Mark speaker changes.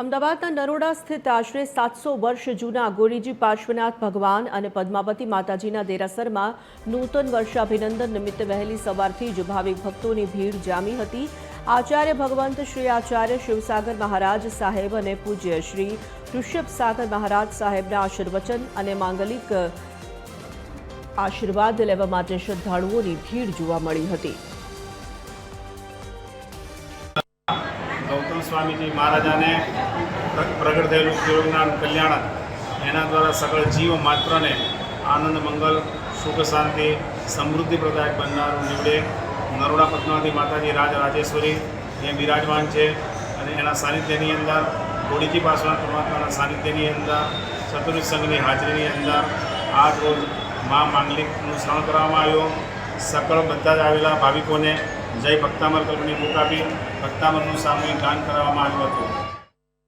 Speaker 1: અમદાવાદના નરોડા સ્થિત આશરે સાતસો વર્ષ જૂના ગોરીજી પાર્શ્વનાથ ભગવાન અને પદ્માવતી માતાજીના દેરાસરમાં નૂતન વર્ષાભિનંદન નિમિત્તે વહેલી સવારથી જ ભાવિક ભક્તોની ભીડ જામી હતી. આચાર્ય ભગવંત શ્રી આચાર્ય શિવસાગર મહારાજ સાહેબ અને પૂજ્ય શ્રી ઋષભ સાગર મહારાજ સાહેબના આશીર્વચન અને માંગલિક આશીર્વાદ લેવા માટે શ્રદ્ધાળુઓની ભીડ જોવા મળી હતી.
Speaker 2: ગૌતમ સ્વામીજી મહારાજાને પ્ર- પ્રગટ થયેલું શિવજ્ઞાન કલ્યાણ એના દ્વારા સકળ જીવ માત્રને આનંદ, મંગલ, સુખ, શાંતિ, સમૃદ્ધિ પ્રદાયક બનનારું નીવડે નરોડા પદ્માવતી માતાજી રાજ રાજેશ્વરી, જે બિરાજમાન છે અને એના સાનિધ્યની અંદર ગોડીજી પાસવાના પરમાત્માના સાનિધ્યની અંદર ચતુર્થ સંઘની હાજરીની અંદર આજ રોજ મા માંગલિકનું શ્રવણ કરવામાં આવ્યું. સકળ બધા જ આવેલા ભાવિકોને જય ભક્તામર કલ્પની બુક આપી ભક્તામરનું સામૂહિક દાન કરવામાં આવ્યું હતું.